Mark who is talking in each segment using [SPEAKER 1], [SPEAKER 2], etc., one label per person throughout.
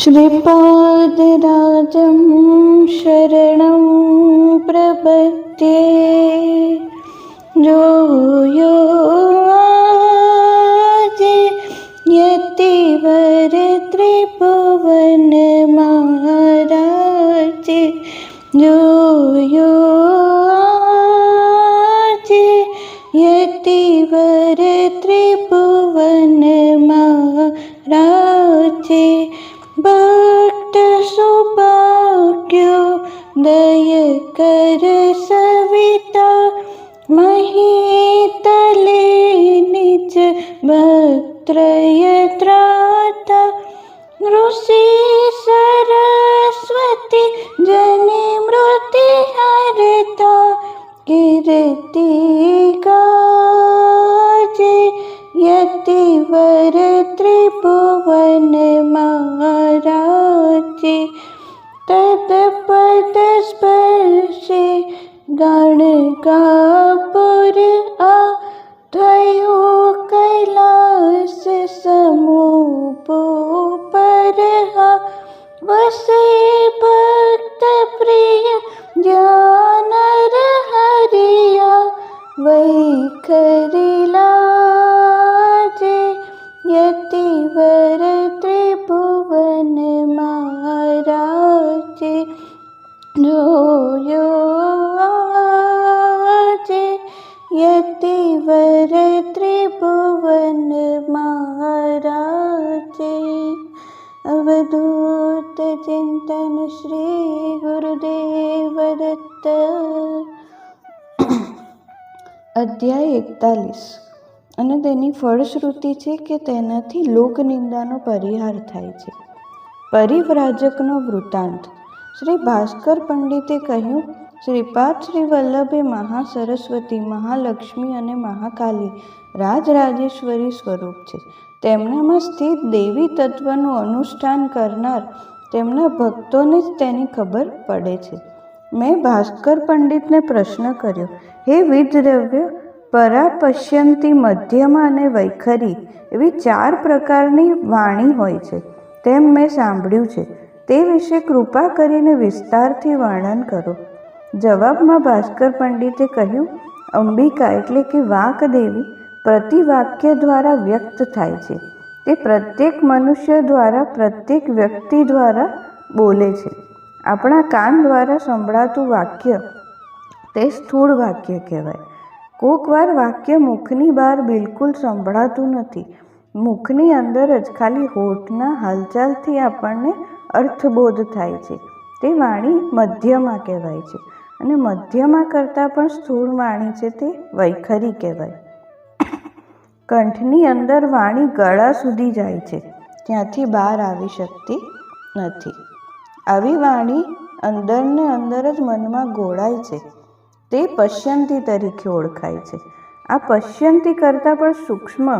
[SPEAKER 1] श्रीपादराजं शरणं प्रपद्ये यो यो દય કર સવિતા મહી તલે નીચ ભક્ત્રય ત્રાતા ઋષિ સરસ્વતી જને મૃતિ હરતા કીર્તિ अवधूत चिंतन श्री गुरुदेव दत्त અધ્યાય એકતાલીસ અને તેની ફળશ્રુતિ છે કે તેનાથી લોકનિંદાનો પરિહાર થાય છે પરિવ્રાજકનો વૃત્તાંત શ્રી ભાસ્કર પંડિતે કહ્યું શ્રીપાદ શ્રી વલ્લભે મહાસરસ્વતી મહાલક્ષ્મી અને મહાકાલી રાજરાજેશ્વરી સ્વરૂપ છે તેમનામાં સ્થિત દેવી તત્વનું અનુષ્ઠાન કરનાર તેમના ભક્તોને જ તેની ખબર પડે છે. મેં ભાસ્કર પંડિતને પ્રશ્ન કર્યો, હે વિદ્રવ્ય પરા પશ્યંતી મધ્યમાં અને વૈખરી એવી ચાર પ્રકારની વાણી હોય છે. તેમ મેં સાંભળ્યું છે. તે વિશે કૃપા કરીને વિસ્તારથી વર્ણન કરો. જવાબમાં ભાસ્કર પંડિતે કહ્યું, અંબિકા એટલે કે વાક દેવી પ્રતિવાક્ય દ્વારા વ્યક્ત થાય છે. તે પ્રત્યેક મનુષ્ય દ્વારા, પ્રત્યેક વ્યક્તિ દ્વારા બોલે છે. આપણા કાન દ્વારા સંભળાતું વાક્ય તે સ્થૂળ વાક્ય કહેવાય. કોકવાર વાક્ય મુખની બહાર બિલકુલ સંભળાતું નથી. મુખની અંદર જ ખાલી હોઠના હાલચાલથી આપણને અર્થબોધ થાય છે. તે વાણી મધ્યમાં કહેવાય છે અને મધ્યમાં કરતાં પણ સ્થૂળ વાણી છે તે વૈખરી કહેવાય. કંઠની અંદર વાણી ગળા સુધી જાય છે. ત્યાંથી બહાર આવી શકતી નથી. આવી વાણી અંદરને અંદર જ મનમાં ગોળાય છે. તે પશ્યંતી તરીકે ઓળખાય છે. આ પશ્યંતી કરતાં પણ સૂક્ષ્મ,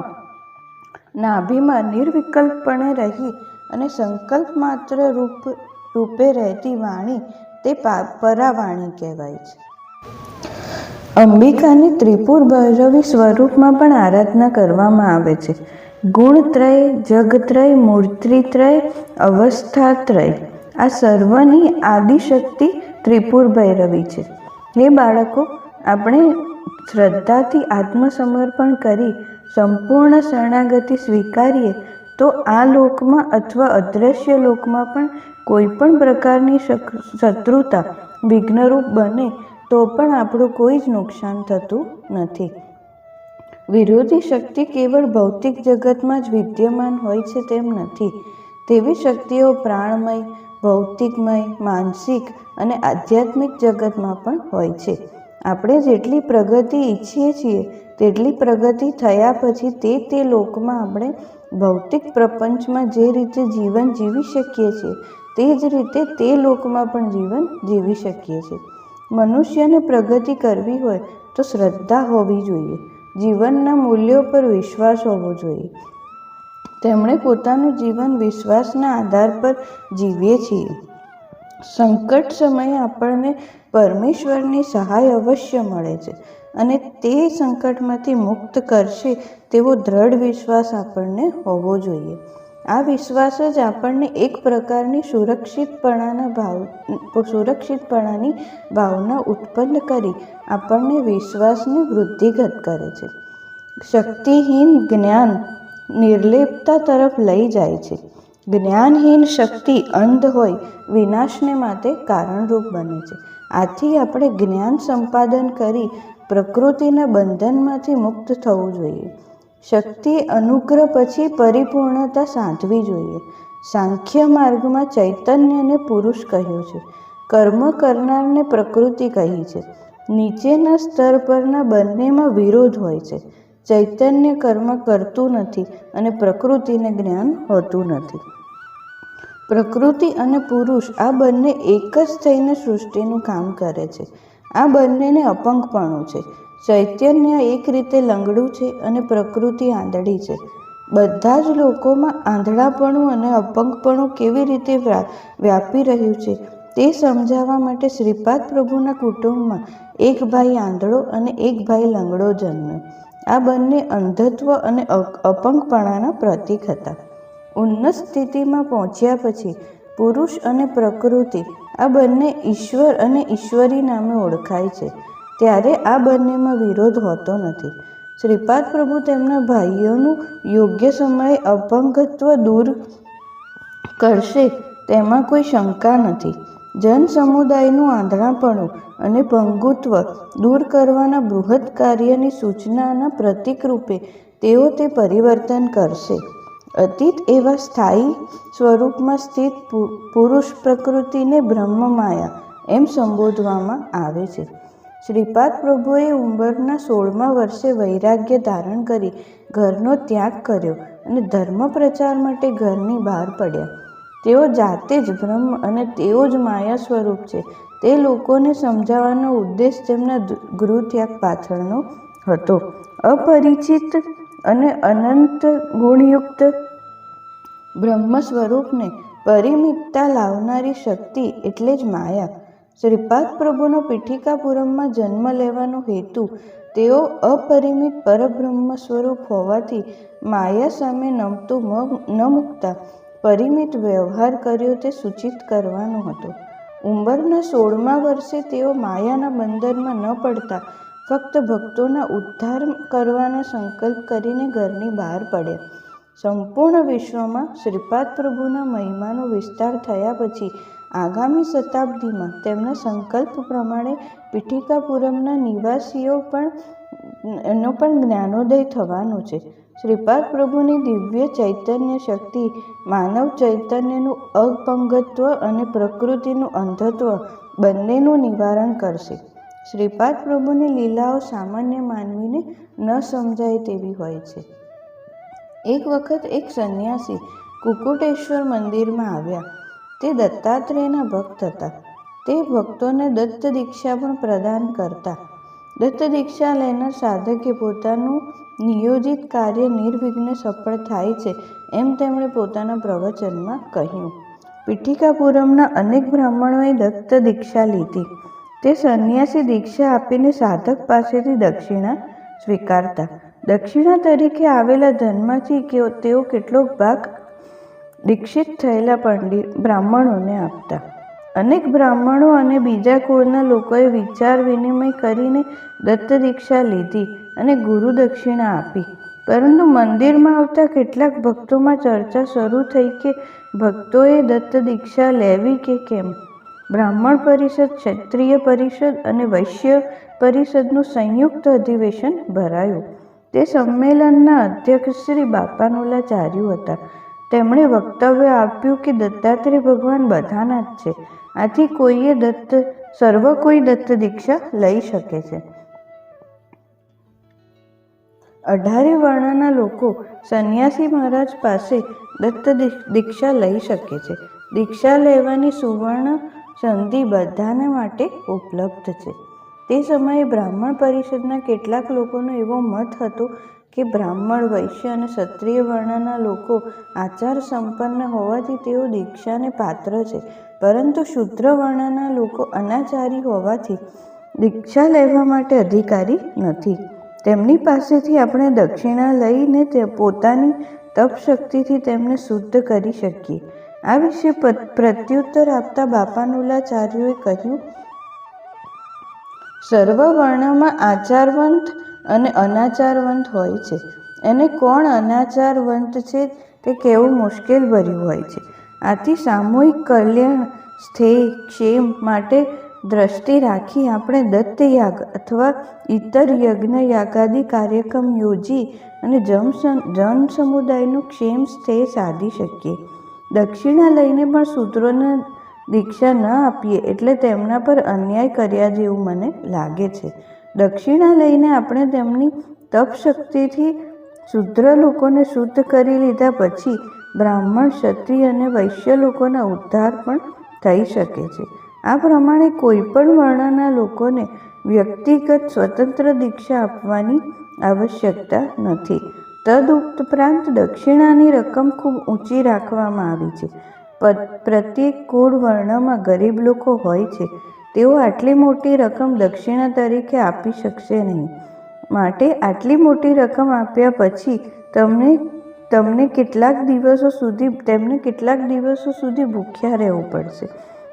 [SPEAKER 1] નાભીમાં નિર્વિકલ્પપણે રહી અને સંકલ્પ માત્ર રૂપ, રૂપે રહેતી વાણી તે પરાવાણી કહેવાય છે. અંબિકાની ત્રિપુર ભૈરવી સ્વરૂપમાં પણ આરાધના કરવામાં આવે છે. ગુણત્રય, જગત્રય, મૂર્તિત્રય, અવસ્થાત્રય આ સર્વની આદિશક્તિ ત્રિપુર ભૈરવી છે. હે બાળકો, આપણે શ્રદ્ધાથી આત્મસમર્પણ કરી સંપૂર્ણ શરણાગતિ સ્વીકારીએ તો આ લોકમાં અથવા અદ્રશ્ય લોકમાં પણ કોઈ પણ પ્રકારની શત્રુતા, વિઘ્નરૂપ બને તો પણ આપણું કોઈ જ નુકસાન થતું નથી. વિરોધી શક્તિ કેવળ ભૌતિક જગતમાં જ વિદ્યમાન હોય છે તેમ નથી. તેવી શક્તિઓ પ્રાણમય, ભૌતિકમય, માનસિક અને આધ્યાત્મિક જગતમાં પણ હોય છે. આપણે જેટલી પ્રગતિ ઈચ્છીએ છીએ, તેટલી પ્રગતિ થયા પછી તે તે લોકમાં આપણે ભૌતિક પ્રપંચમાં જે રીતે જીવન જીવી શકીએ છીએ, તે જ રીતે તે લોકમાં પણ જીવન જીવી શકીએ છીએ. મનુષ્યને પ્રગતિ કરવી હોય તો શ્રદ્ધા હોવી જોઈએ. જીવનના મૂલ્યો પર વિશ્વાસ હોવો જોઈએ. તેમણે પોતાનું જીવન વિશ્વાસના આધાર પર જીવીએ છીએ. સંકટ સમયે આપણને પરમેશ્વરની સહાય અવશ્ય મળે છે અને તે સંકટમાંથી મુક્ત કરશે તેવો દ્રઢ વિશ્વાસ આપણને હોવો જોઈએ. આ વિશ્વાસ જ આપણને એક પ્રકારની સુરક્ષિતપણાના ભાવ સુરક્ષિતપણાની ભાવના ઉત્પન્ન કરી આપણને વિશ્વાસને વૃદ્ધિગત કરે છે. શક્તિહીન જ્ઞાન નિર્લેપતા તરફ લઈ જાય છે. જ્ઞાનહીન શક્તિ અંધ હોય, વિનાશને માટે કારણરૂપ બને છે. આથી આપણે જ્ઞાન સંપાદન કરી પ્રકૃતિના બંધનમાંથી મુક્ત થવું જોઈએ. શક્તિ અનુગ્રહ પછી પરિપૂર્ણતા સાધવી જોઈએ. સાંખ્ય માર્ગમાં ચૈતન્યને પુરુષ કહ્યો છે. કર્મ કરનારને પ્રકૃતિ કહી છે. નીચેના સ્તર પરના બંનેમાં વિરોધ હોય છે. ચૈતન્ય કર્મ કરતું નથી અને પ્રકૃતિને જ્ઞાન હોતું નથી. પ્રકૃતિ અને પુરુષ આ બંને એક જ થઈને સૃષ્ટિનું કામ કરે છે. આ બંનેને અપંગપણું છે. ચૈતન્ય એક રીતે લંગડું છે અને પ્રકૃતિ આંધળી છે. બધા જ લોકોમાં આંધળાપણું અને અપંગપણું કેવી રીતે વ્યાપી રહ્યું છે તે સમજાવવા માટે શ્રીપાદ પ્રભુના કુટુંબમાં એક ભાઈ આંધળો અને એક ભાઈ લંગડો જન્મ્યો. આ બંને અંધત્વ અને અપંગપણાના પ્રતીક હતા. ઉન્નત સ્થિતિમાં પહોંચ્યા પછી પુરુષ અને પ્રકૃતિ આ બંને ઈશ્વર અને ઈશ્વરી નામે ઓળખાય છે. ત્યારે આ બંનેમાં વિરોધ હોતો નથી. શ્રીપાદ પ્રભુ તેમના ભાઈઓનું યોગ્ય સમયે અપંગત્વ દૂર કરશે તેમાં કોઈ શંકા નથી. જન સમુદાયનું આંધળાપણું અને પંગુત્વ દૂર કરવાના બૃહદ કાર્યની સૂચનાના પ્રતિકરૂપે તેઓ તે પરિવર્તન કરશે. અતીત એવા સ્થાયી સ્વરૂપમાં સ્થિત પુરુષ પ્રકૃતિને બ્રહ્મમાયા એમ સંબોધવામાં આવે છે. શ્રીપાદ પ્રભુએ ઉંમરના સોળમા વર્ષે વૈરાગ્ય ધારણ કરી ઘરનો ત્યાગ કર્યો અને ધર્મ પ્રચાર માટે ઘરની બહાર પડ્યા. તેઓ જાતે જ બ્રહ્મ અને તેઓ જ માયા સ્વરૂપ છે. તે લોકોને સમજાવવાનો ઉદ્દેશ તેમના ગૃહત્યાગ પાછળનો હતો. અપરિચિત અને અનંત ગુણયુક્ત બ્રહ્મ સ્વરૂપને પરિમિતતા લાવનારી શક્તિ એટલે જ માયા. શ્રીપાદ પ્રભુનો પીઠિકાપુરમમાં જન્મ લેવાનો હેતુ તેઓ અપરિમિત પરબ્રહ્મ સ્વરૂપ હોવાથી માયા સામે નમતું ન મૂકતા. પરિમિત વ્યવહાર કર્યો તે સૂચિત કરવાનો હતો. ઉંમરના સોળમા વર્ષે તેઓ માયાના બંદરમાં ન પડતા, ફક્ત ભક્તોના ઉદ્ધાર કરવાનો સંકલ્પ કરીને ઘરની બહાર પડ્યા. સંપૂર્ણ વિશ્વમાં શ્રીપાદ પ્રભુના મહિમાનો વિસ્તાર થયા પછી આગામી શતાબ્દીમાં તેમના સંકલ્પ પ્રમાણે પીઠિકાપુરમના નિવાસીઓ પણ એનો પણ જ્ઞાનોદય થવાનો છે. શ્રીપાદ પ્રભુની દિવ્ય ચૈતન્ય શક્તિ, માનવ ચૈતન્યનું અપંગત્વ અને પ્રકૃતિનું અંધત્વ બંનેનું નિવારણ કરશે. શ્રીપાદ પ્રભુની લીલાઓ સામાન્ય માનવીને ન સમજાય તેવી હોય છે. એક વખત એક સંન્યાસી કુકુટેશ્વર મંદિરમાં આવ્યા. તે દત્તાત્રેયના ભક્ત હતા. તે ભક્તોને દત્ત દીક્ષા પણ પ્રદાન કરતા. દત્ત દીક્ષા લેનાર સાધકે પોતાનું નિયોજિત કાર્ય નિર્વિઘ્ન સફળ થાય છે એમ તેમણે પોતાના પ્રવચનમાં કહ્યું. પીઠિકાપુરમના અનેક બ્રાહ્મણોએ દત્ત દીક્ષા લીધી. તે સંન્યાસી દીક્ષા આપીને સાધક પાસેથી દક્ષિણા સ્વીકારતા. દક્ષિણા તરીકે આવેલા ધનમાંથી તેઓ કેટલોક ભાગ દીક્ષિત થયેલા પંડિત બ્રાહ્મણોને આપતા. અનેક બ્રાહ્મણો અને બીજા કુળના લોકોએ વિચાર વિનિમય કરીને દત્ત દીક્ષા લીધી અને ગુરુ દક્ષિણા આપી. પરંતુ મંદિરમાં આવતા કેટલાક ભક્તોમાં ચર્ચા શરૂ થઈ કે ભક્તોએ દત્ત દીક્ષા લેવી કે કેમ? બ્રાહ્મણ પરિષદ, ક્ષત્રિય પરિષદ અને વૈશ્ય પરિષદનું સંયુક્ત અધિવેશન ભરાયું. તે સંમેલનના અધ્યક્ષ શ્રી બાપાનુલાચાર્યુ હતા. તેમણે વક્તવ્ય આપ્યું કે દત્તાત્રેય ભગવાન બધાના જ છે. આથી કોઈએ દત્ત, સર્વ કોઈ દત્ત દીક્ષા લઈ શકે છે. અઢારે વર્ણના લોકો સંન્યાસી મહારાજ પાસે દત્ત દીક્ષા લઈ શકે છે. દીક્ષા લેવાની સુવર્ણ સંધિ બધાને માટે ઉપલબ્ધ છે. તે સમયે બ્રાહ્મણ પરિષદના કેટલાક લોકોનો એવો મત હતો કે બ્રાહ્મણ, વૈશ્ય અને ક્ષત્રિય વર્ણના લોકો આચાર સંપન્ન હોવાથી તેઓ દીક્ષાને પાત્ર છે. પરંતુ શુદ્ર વર્ણના લોકો અનાચારી હોવાથી દીક્ષા લેવા માટે અધિકારી નથી. તેમની પાસેથી આપણે દક્ષિણા લઈને તે પોતાની તપ શક્તિથી તેમને શુદ્ધ કરી શકીએ. આ વિશે પ્રત્યુત્તર આપતા બાપાનુલાચાર્યોએ કહ્યું સર્વ વર્ણમાં આચારવંત અને અનાચારવંત હોય છે. એને કોણ અનાચારવંત છે તે કેવું મુશ્કેલ ભર્યું હોય છે? આથી સામૂહિક કલ્યાણ, સ્થેય, ક્ષેમ માટે દ્રષ્ટિ રાખી આપણે દત્તયાગ અથવા ઇતર યજ્ઞ યાગાદી કાર્યક્રમ યોજી અને જન સમુદાયનું ક્ષેમ, સ્થેય સાધી શકીએ. દક્ષિણા લઈને પણ સૂત્રોને દીક્ષા ન આપીએ એટલે તેમના પર અન્યાય કર્યા જેવું મને લાગે છે. દક્ષિણા લઈને આપણે તેમની તપ શક્તિથી શુદ્ર લોકોને શુદ્ધ કરી લીધા પછી બ્રાહ્મણ, ક્ષત્રિય અને વૈશ્ય લોકોના ઉદ્ધાર પણ થઈ શકે છે. આ પ્રમાણે કોઈ પણ વર્ણના લોકોને વ્યક્તિગત સ્વતંત્ર દીક્ષા આપવાની આવશ્યકતા નથી. તદુપરાંત દક્ષિણાની રકમ ખૂબ ઊંચી રાખવામાં આવી છે. પ્રત્યેક કુળ વર્ણમાં ગરીબ લોકો હોય છે. તેઓ આટલી મોટી રકમ દક્ષિણા તરીકે આપી શકશે નહીં. માટે આટલી મોટી રકમ આપ્યા પછી તમને તમને કેટલાક દિવસો સુધી, તેમને કેટલાક દિવસો સુધી ભૂખ્યા રહેવું પડશે.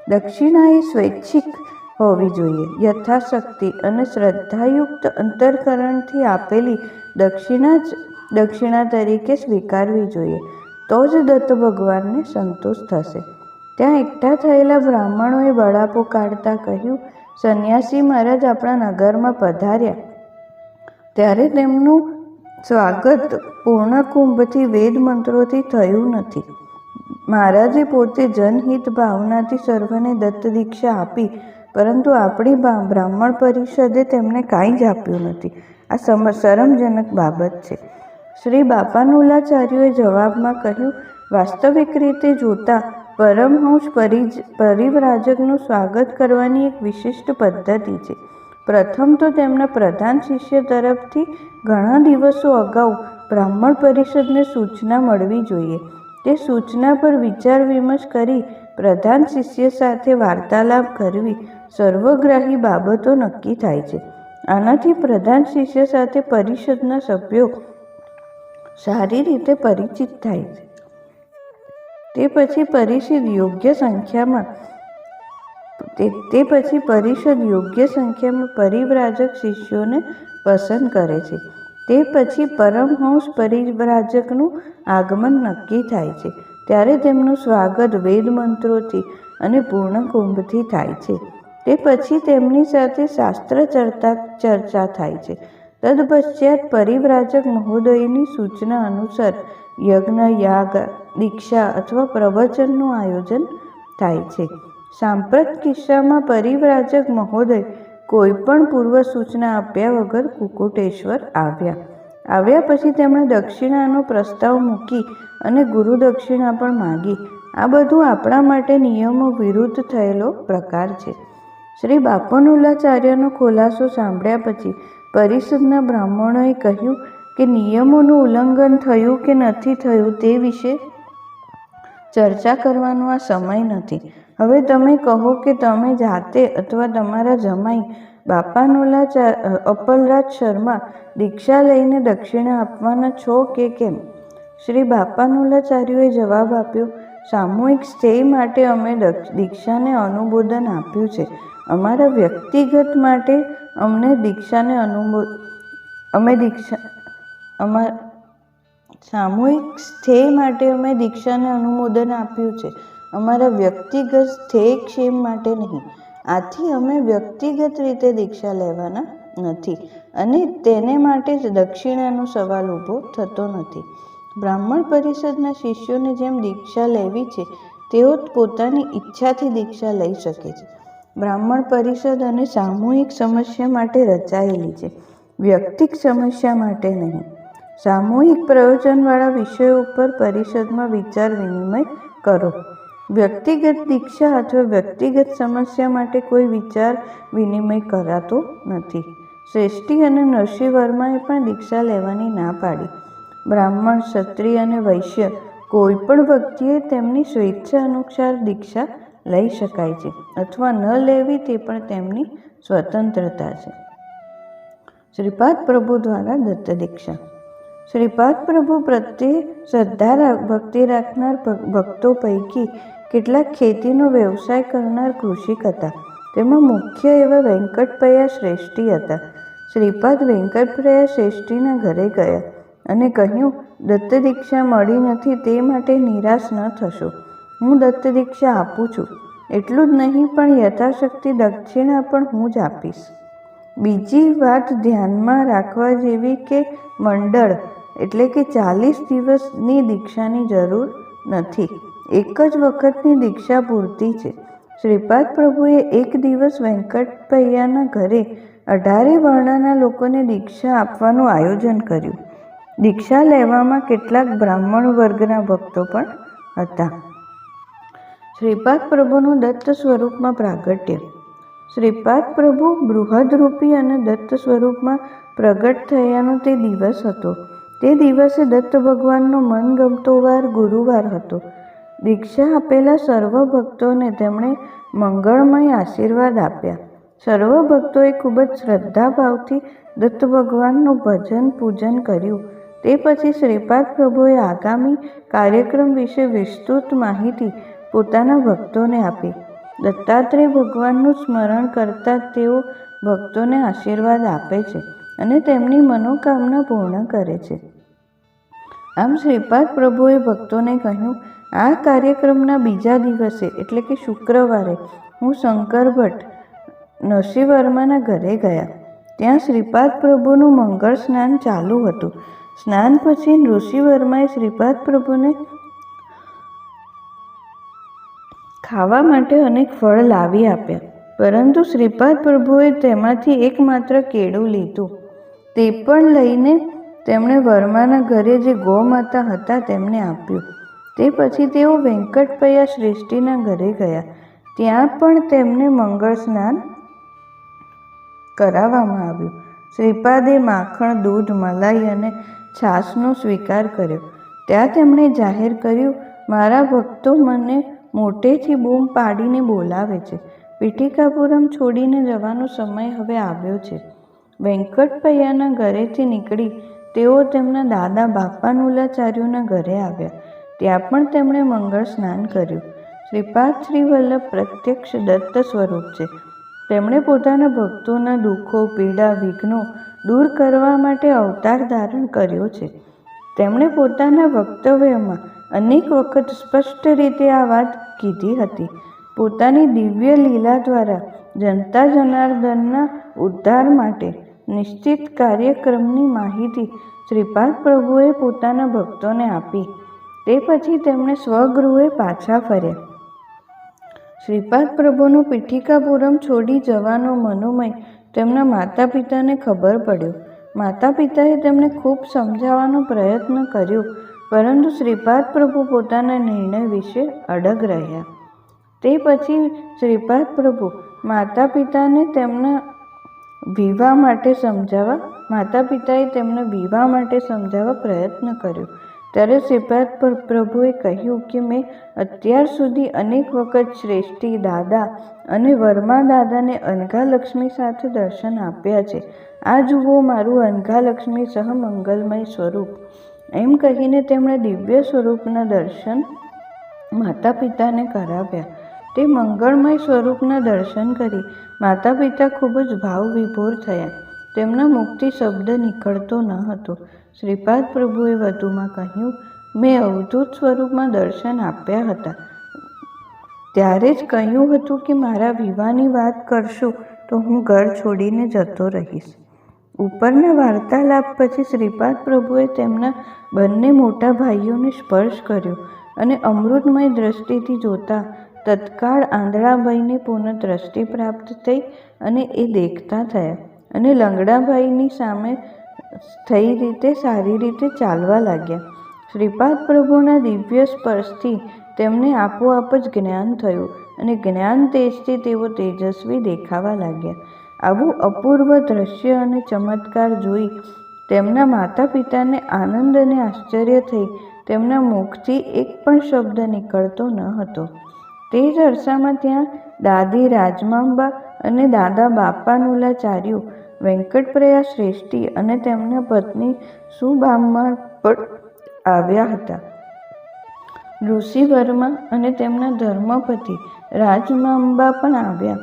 [SPEAKER 1] દક્ષિણા એ સ્વૈચ્છિક હોવી જોઈએ. યથાશક્તિ અને શ્રદ્ધાયુક્ત અંતરકરણથી આપેલી દક્ષિણા જ દક્ષિણા તરીકે સ્વીકારવી જોઈએ. તો જ દત્ત ભગવાનને સંતોષ થશે. ત્યાં એકઠા થયેલા બ્રાહ્મણોએ બળાપો કાઢતા કહ્યું, સંન્યાસી મહારાજ આપણા નગરમાં પધાર્યા. ત્યારે તેમનું સ્વાગત પૂર્ણકુંભથી વેદ મંત્રોથી થયું નથી. મહારાજે પોતે જનહિત ભાવનાથી સર્વને દત્ત દીક્ષા આપી, પરંતુ આપણી બ્રાહ્મણ પરિષદે તેમને કાંઈ જ આપ્યું નથી. આ સમ, શરમજનક બાબત છે. શ્રી બાપાનુલાચાર્યોએ જવાબમાં કહ્યું, વાસ્તવિક રીતે જોતા પરમહંસ પરિજ, પરિવ્રાજકનું સ્વાગત કરવાની એક વિશિષ્ટ પદ્ધતિ છે. પ્રથમ તો તેમના પ્રધાન શિષ્ય તરફથી ઘણા દિવસો અગાઉ બ્રાહ્મણ પરિષદને સૂચના મળવી જોઈએ. તે સૂચના પર વિચાર વિમર્શ કરી પ્રધાન શિષ્ય સાથે વાર્તાલાપ કરવી સર્વગ્રાહી બાબતો નક્કી થાય છે. આનાથી પ્રધાન શિષ્ય સાથે પરિષદના સભ્યો સારી રીતે પરિચિત થાય છે. તે પછી પરિષદ યોગ્ય સંખ્યામાં, તે પછી પરિષદ યોગ્ય સંખ્યામાં પરિવ્રાજક શિષ્યોને પસંદ કરે છે. તે પછી પરમહંસ પરિવ્રાજકનું આગમન નક્કી થાય છે. ત્યારે તેમનું સ્વાગત વેદ મંત્રોથી અને પૂર્ણ કુંભથી થાય છે. તે પછી તેમની સાથે શાસ્ત્ર ચર્ચા ચર્ચા થાય છે. તદપશ્ચાત પરિવ્રાજક મહોદયની સૂચના અનુસાર યજ્ઞ, યાગ, દીક્ષા અથવા પ્રવચનનું આયોજન થાય છે. સાંપ્રત કિસ્સામાં પરિવ્રાજક મહોદય કોઈ પણ પૂર્વ સૂચના આપ્યા વગર કુકુટેશ્વર આવ્યા. આવ્યા પછી તેમણે દક્ષિણાનો પ્રસ્તાવ મૂકી અને ગુરુ દક્ષિણા પણ માગી. આ બધું આપણા માટે નિયમો વિરુદ્ધ થયેલો પ્રકાર છે. શ્રી બાપનુલાચાર્યનો ખુલાસો સાંભળ્યા પછી પરિષદના બ્રાહ્મણોએ કહ્યું કે નિયમોનું ઉલ્લંઘન થયું કે નથી થયું તે વિશે ચર્ચા કરવાનો આ સમય નથી. હવે તમે કહો કે તમે જાતે અથવા તમારા જમાઈ બાપાનોલા અપલરાજ શર્મા દીક્ષા લઈને દક્ષિણા આપવાના છો કે કેમ? શ્રી બાપાનુલાચાર્યોએ જવાબ આપ્યો, સામૂહિક સ્ટેય માટે અમે દક્ષ- દીક્ષાને અનુમોદન આપ્યું છે. અમારા વ્યક્તિગત માટે અમને દીક્ષાને અનુમો, અમે દીક્ષા, અમા, સામૂહિક સ્થેય માટે અમે દીક્ષાને અનુમોદન આપ્યું છે. અમારા વ્યક્તિગત સ્થેય ક્ષેમ માટે નહીં. આથી અમે વ્યક્તિગત રીતે દીક્ષા લેવાના નથી અને તેને માટે જ દક્ષિણાનો સવાલ ઊભો થતો નથી. બ્રાહ્મણ પરિષદના શિષ્યોને જેમ દીક્ષા લેવી છે, તેઓ પોતાની ઈચ્છાથી દીક્ષા લઈ શકે છે. બ્રાહ્મણ પરિષદ અને સામૂહિક સમસ્યા માટે રચાયેલી છે. વ્યક્તિક સમસ્યા માટે નહીં. સામૂહિક પ્રયોજનવાળા વિષયો ઉપર પરિષદમાં વિચાર વિનિમય કરો. વ્યક્તિગત દીક્ષા અથવા વ્યક્તિગત સમસ્યા માટે કોઈ વિચાર વિનિમય કરાતો નથી. શ્રેષ્ઠી અને નરસિંહ વર્માએ પણ દીક્ષા લેવાની ના પાડી. બ્રાહ્મણ, ક્ષત્રિય અને વૈશ્ય કોઈ પણ વ્યક્તિએ તેમની સ્વેચ્છા અનુસાર દીક્ષા લઈ શકાય છે અથવા ન લેવી તે પણ તેમની સ્વતંત્રતા છે. શ્રીપાદ પ્રભુ દ્વારા દત્ત દીક્ષા. શ્રીપાદ પ્રભુ પ્રત્યે શ્રદ્ધા ભક્તિ રાખનાર ભક્તો પૈકી કેટલાક ખેતીનો વ્યવસાય કરનાર કૃષિક હતા. તેમાં મુખ્ય એવા વેંકટપ્રયા શ્રેષ્ઠી હતા. શ્રીપાદ વેંકટપ્રયા શ્રેષ્ઠીના ઘરે ગયા અને કહ્યું, દત્ત દીક્ષા મળી નથી તે માટે નિરાશ ન થશો. હું દત્ત દીક્ષા આપું છું. એટલું જ નહીં, પણ યથાશક્તિ દક્ષિણા પણ હું જ આપીશ. બીજી વાત ધ્યાનમાં રાખવા જેવી કે મંડળ એટલે કે ચાલીસ દિવસની દીક્ષાની જરૂર નથી. એક જ વખતની દીક્ષા પૂરતી છે. શ્રીપાદ પ્રભુએ એક દિવસ વેંકટભૈયાના ઘરે અઢારે વર્ણના લોકોને દીક્ષા આપવાનું આયોજન કર્યું. દીક્ષા લેવામાં કેટલાક બ્રાહ્મણ વર્ગના ભક્તો પણ હતા. શ્રીપાદ પ્રભુનું દત્ત સ્વરૂપમાં પ્રાગટ્ય. શ્રીપાદ પ્રભુ બૃહદરૂપી અને દત્ત સ્વરૂપમાં પ્રગટ થયાનો તે દિવસ હતો. તે દિવસે દત્ત ભગવાનનો મનગમતો વાર ગુરુવાર હતો. દીક્ષા આપેલા સર્વ ભક્તોને તેમણે મંગળમય આશીર્વાદ આપ્યા. સર્વ ભક્તોએ ખૂબ જ શ્રદ્ધાભાવથી દત્ત ભગવાનનું ભજન પૂજન કર્યું. તે પછી શ્રીપાદ પ્રભુએ આગામી કાર્યક્રમ વિશે વિસ્તૃત માહિતી પોતાના ભક્તોને આપી. દત્તાત્રેય ભગવાનનું સ્મરણ કરતા તેઓ ભક્તોને આશીર્વાદ આપે છે અને તેમની મનોકામના પૂર્ણ કરે છે. આમ શ્રીપાદ પ્રભુએ ભક્તોને કહ્યું, આ કાર્યક્રમના બીજા દિવસે, એટલે કે શુક્રવારે, હું શંકર ભટ્ટ નરસિંહ વર્માના ઘરે ગયા. ત્યાં શ્રીપાદ પ્રભુનું મંગળ સ્નાન ચાલુ હતું. સ્નાન પછી ઋષિ વર્માએ શ્રીપાદ પ્રભુને ખાવા માટે અનેક ફળ લાવી આપ્યા. પરંતુ શ્રીપાદ પ્રભુએ તેમાંથી એકમાત્ર કેળું લીધું. તે પણ લઈને તેમણે વર્માના ઘરે જે ગૌમાતા હતા તેમને આપ્યું. તે પછી તેઓ વેંકટપૈયા શ્રેષ્ઠીના ઘરે ગયા. ત્યાં પણ તેમને મંગળ સ્નાન કરાવવામાં આવ્યું. શ્રીપાદે માખણ, દૂધ, મલાઈ અને છાશનો સ્વીકાર કર્યો. ત્યાં તેમણે જાહેર કર્યું, મારા ભક્તો મને મોટેથી બૂમ પાડીને બોલાવે છે. પીઠિકાપુરમ છોડીને જવાનો સમય હવે આવ્યો છે. વેંકટપૈયાના ઘરેથી નીકળી તેઓ તેમના દાદા બાપાનુલાચાર્યોના ઘરે આવ્યા. ત્યાં પણ તેમણે મંગળ સ્નાન કર્યું. શ્રીપાદ શ્રી વલ્લભ પ્રત્યક્ષ દત્ત સ્વરૂપ છે. તેમણે પોતાના ભક્તોના દુઃખો, પીડા, વિઘ્નો દૂર કરવા માટે અવતાર ધારણ કર્યો છે. તેમણે પોતાના વક્તવ્યમાં અનેક વખત સ્પષ્ટ રીતે આ વાત કીધી હતી. પોતાની દિવ્ય લીલા દ્વારા જનતા જનાર્દનના ઉદ્ધાર માટે નિશ્ચિત કાર્યક્રમની માહિતી શ્રીપાદ પ્રભુએ પોતાના ભક્તોને આપી. તે પછી તેમણે સ્વગૃહે પાછા ફર્યા. શ્રીપાદ પ્રભુનું પીઠિકાપુરમ છોડી જવાનો મનોમય તેમના માતા પિતાને ખબર પડ્યો. માતા પિતાએ તેમને ખૂબ સમજાવવાનો પ્રયત્ન કર્યો, પરંતુ શ્રીપાદ પ્રભુ પોતાના નિર્ણય વિશે અડગ રહ્યા. તે પછી શ્રીપાદ પ્રભુ માતા પિતાને તેમના વિવાહ માટે સમજાવવા માતા પિતાએ તેમને વિવાહ માટે સમજાવવા પ્રયત્ન કર્યો. ત્યારે શ્રીપાદ પર, પ્રભુએ કહ્યું કે મેં અત્યાર સુધી અનેક વખત શ્રેષ્ઠી દાદા અને વર્મા દાદાને અનઘાલક્ષ્મી સાથે દર્શન આપ્યા છે. આ જુઓ મારું અનઘાલક્ષ્મી સહ મંગલમય સ્વરૂપ. એમ કહીને તેમણે દિવ્ય સ્વરૂપના દર્શન માતા પિતાને કરાવ્યા. તે મંગળમય સ્વરૂપના દર્શન કરી માતા પિતા ખૂબ જ ભાવ વિભોર થયા. તેમના મુક્તિ શબ્દ નીકળતો ન હતો. શ્રીપાદ પ્રભુએ વધુમાં કહ્યું, મેં અવધૂત સ્વરૂપમાં દર્શન આપ્યા હતા. ત્યારે જ કહ્યું હતું કે મારા વિવાહની વાત કરશો તો હું ઘર છોડીને જતો રહીશ. ઉપરના વાર્તાલાપ પછી શ્રીપાદ પ્રભુએ તેમના બંને મોટા ભાઈઓને સ્પર્શ કર્યો અને અમૃતમય દ્રષ્ટિથી જોતા તત્કાળ આંધળાભાઈને પૂર્ણ દ્રષ્ટિ પ્રાપ્ત થઈ અને એ દેખતા થયા અને લંગડાભાઈની સામે થઈ રીતે સારી રીતે ચાલવા લાગ્યા. શ્રીપાદ પ્રભુના દિવ્ય સ્પર્શથી તેમને આપોઆપ જ જ્ઞાન થયું અને જ્ઞાન તેજથી તેઓ તેજસ્વી દેખાવા લાગ્યા. આવું અપૂર્વ દ્રશ્ય અને ચમત્કાર જોઈ તેમના માતા પિતાને આનંદ અને આશ્ચર્ય થઈ. તેમના મુખથી એક પણ શબ્દ નીકળતો ન હતો. તે જ અરસામાં ત્યાં દાદી રાજમાંબા અને દાદા બાપાનુલાચાર્યો, વેંકટપ્રયા શ્રેષ્ઠી અને તેમના પત્ની સુબામ્મા પણ આવ્યા હતા. ઋષિવર્મા અને તેમના ધર્મપતિ રાજમાંબા પણ આવ્યા.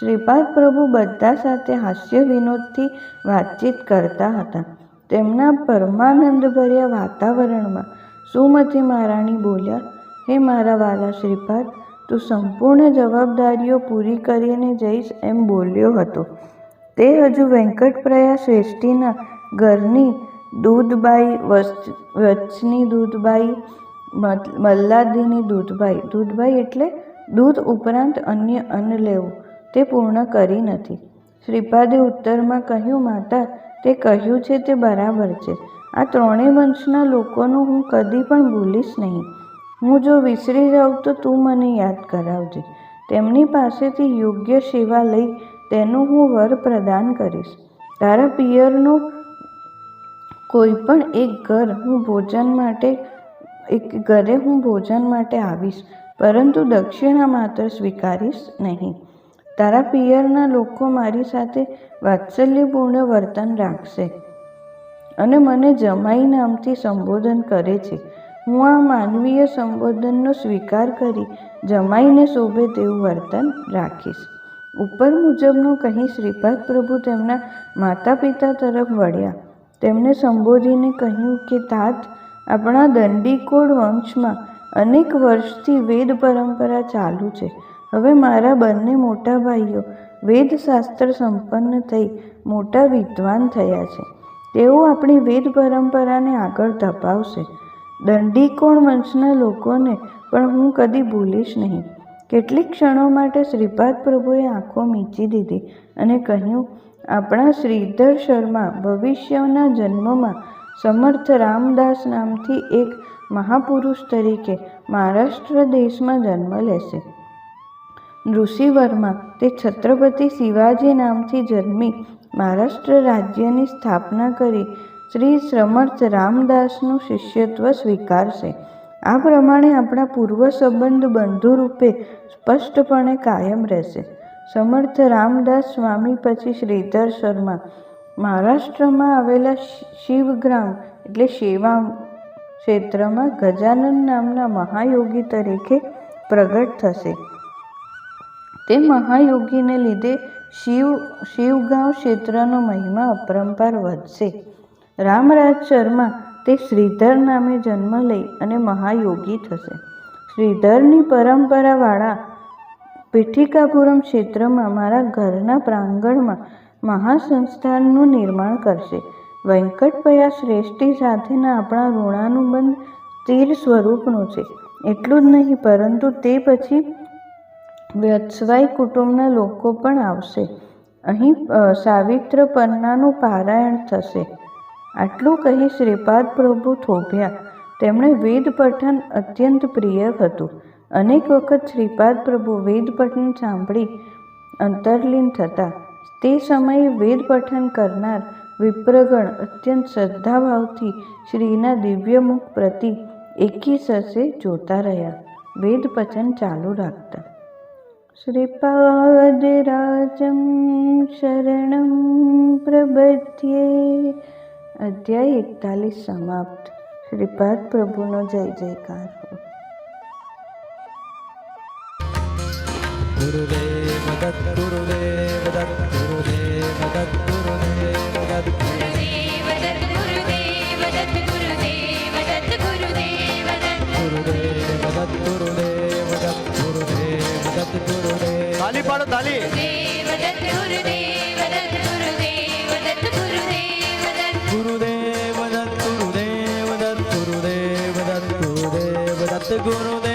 [SPEAKER 1] શ્રીપાદ પ્રભુ બધા સાથે હાસ્ય વિનોદથી વાતચીત કરતા હતા. તેમના પરમાનંદભર્યા વાતાવરણમાં સુમતી મહારાણી બોલ્યા, હે મારા વાલા શ્રીપાદ, તું સંપૂર્ણ જવાબદારીઓ પૂરી કરીને જઈશ એમ બોલ્યો હતો. તે હજુ વેંકટપ્રયા શ્રેષ્ઠીના ઘરની દૂધબાઈ વત્સની દૂધબાઈ મલ્લાદીની દૂધબાઈ દૂધબાઈ એટલે દૂધ ઉપરાંત અન્ય અન્ન લેવું. તે પૂર્ણ કરી નથી. શ્રીપાદે ઉત્તરમાં કહ્યું, માતા, તે કહ્યું છે તે બરાબર છે. આ ત્રણેય વંશના લોકોનું હું કદી પણ ભૂલીશ નહીં. હું જો વિસરી જાઉં તો તું મને યાદ કરાવજે. તેમની પાસેથી યોગ્ય સેવા લઈ તેનું હું વર પ્રદાન કરીશ. તારા પિયરનું કોઈ પણ એક ઘર હું ભોજન માટે, એક ઘરે હું ભોજન માટે આવીશ, પરંતુ દક્ષિણા માત્ર સ્વીકારીશ નહીં. તારા પિયરના લોકો મારી સાથે વાત્સલ્યપૂર્ણ વર્તન રાખશે અને મને જમાઈ નામથી સંબોધન કરે છે. હું આ માનવીય સંબોધનનો સ્વીકાર કરી જમાઈને શોભે તેવું વર્તન રાખીશ. ઉપર મુજબનું કહી શ્રીપાદ પ્રભુ તેમના માતા પિતા તરફ વળ્યા. તેમને સંબોધીને કહ્યું કે, તાત, આપણા દંડીકોડ વંશમાં અનેક વર્ષથી વેદ પરંપરા ચાલુ છે. હવે મારા બંને મોટા ભાઈઓ વેદશાસ્ત્ર સંપન્ન થઈ મોટા વિદ્વાન થયા છે. તેઓ આપણી વેદ પરંપરાને આગળ ધપાવશે. દંડીકોણ વંશના લોકોને પણ હું કદી ભૂલીશ નહીં. કેટલીક ક્ષણો માટે શ્રીપાદ પ્રભુએ આંખો મીચી દીધી અને કહ્યું, આપણા શ્રીધર શર્મા ભવિષ્યના જન્મમાં સમર્થ રામદાસ નામથી એક મહાપુરુષ તરીકે મહારાષ્ટ્ર દેશમાં જન્મ લેશે. ઋષિવર્મા તે છત્રપતિ શિવાજી નામથી જન્મી મહારાષ્ટ્ર રાજ્યની સ્થાપના કરી. શ્રી સમર્થ રામદાસનું શિષ્યત્વ સ્વીકારશે. આ પ્રમાણે આપણા પૂર્વ સંબંધ બંધુ રૂપે સ્પષ્ટપણે કાયમ રહેશે. સમર્થ રામદાસ સ્વામી પછી શ્રીધર શર્મા. મહારાષ્ટ્રમાં આવેલા શિવગ્રામ એટલે શેવા ક્ષેત્રમાં ગજાનન નામના મહાયોગી તરીકે પ્રગટ થશે. તે મહાયોગીને લીધે શિવ, શિવગાંવ ક્ષેત્રનો મહિમા અપરંપાર વધશે. રામરાજ શર્મા તે શ્રીધર નામે જન્મ લઈ અને મહાયોગી થશે. શ્રીધરની પરંપરાવાળા પીઠિકાપુરમ ક્ષેત્રમાં મારા ઘરના પ્રાંગણમાં મહાસંસ્થાનનું નિર્માણ કરશે. વેંકટપયા શ્રેષ્ઠી સાથેના આપણા ઋણાનુબંધ તીર સ્વરૂપનું છે. એટલું જ નહીં, પરંતુ તે પછી વ્યત્સવાઈ કુટુંબના લોકો પણ આવશે. અહીં સાવિત્ર પન્નાનું પારાયણ થશે. આટલું કહી શ્રીપાદ પ્રભુ થોભ્યા. તેમણે વેદ પઠન અત્યંત પ્રિય હતું. અનેક વખત શ્રીપાદ પ્રભુ વેદ પઠન સાંભળી અંતરલીન થતા. તે સમયે વેદ પઠન કરનાર વિપ્રગણ અત્યંત શ્રદ્ધાભાવથી શ્રીના દિવ્યમુખ પ્રતિ એકી સસે જોતા રહ્યા. વેદ પઠન ચાલુ રાખતા. શ્રીપાદરાજં શરણં પ્રબધ્યે અધ્યાય એકતાલીસ સમાપ્ત શ્રીપાદ પ્રભુનો જય જયકાર હો
[SPEAKER 2] ગુરુદેવ
[SPEAKER 3] ગુરુદેવ ગુરુદેવ ਤਾਲੀ ਪੜ ਤਾਲੀ ਦੇਵਦਤ ਗੁਰਦੇਵ ਦਤ
[SPEAKER 2] ਗੁਰਦੇਵ ਦਤ ਗੁਰਦੇਵ ਦਤ ਗੁਰਦੇਵ ਦਤ ਗੁਰਦੇਵ ਦਤ ਗੁਰਦੇਵ ਦਤ ਗੁਰਦੇਵ ਦਤ ਗੁਰਦੇਵ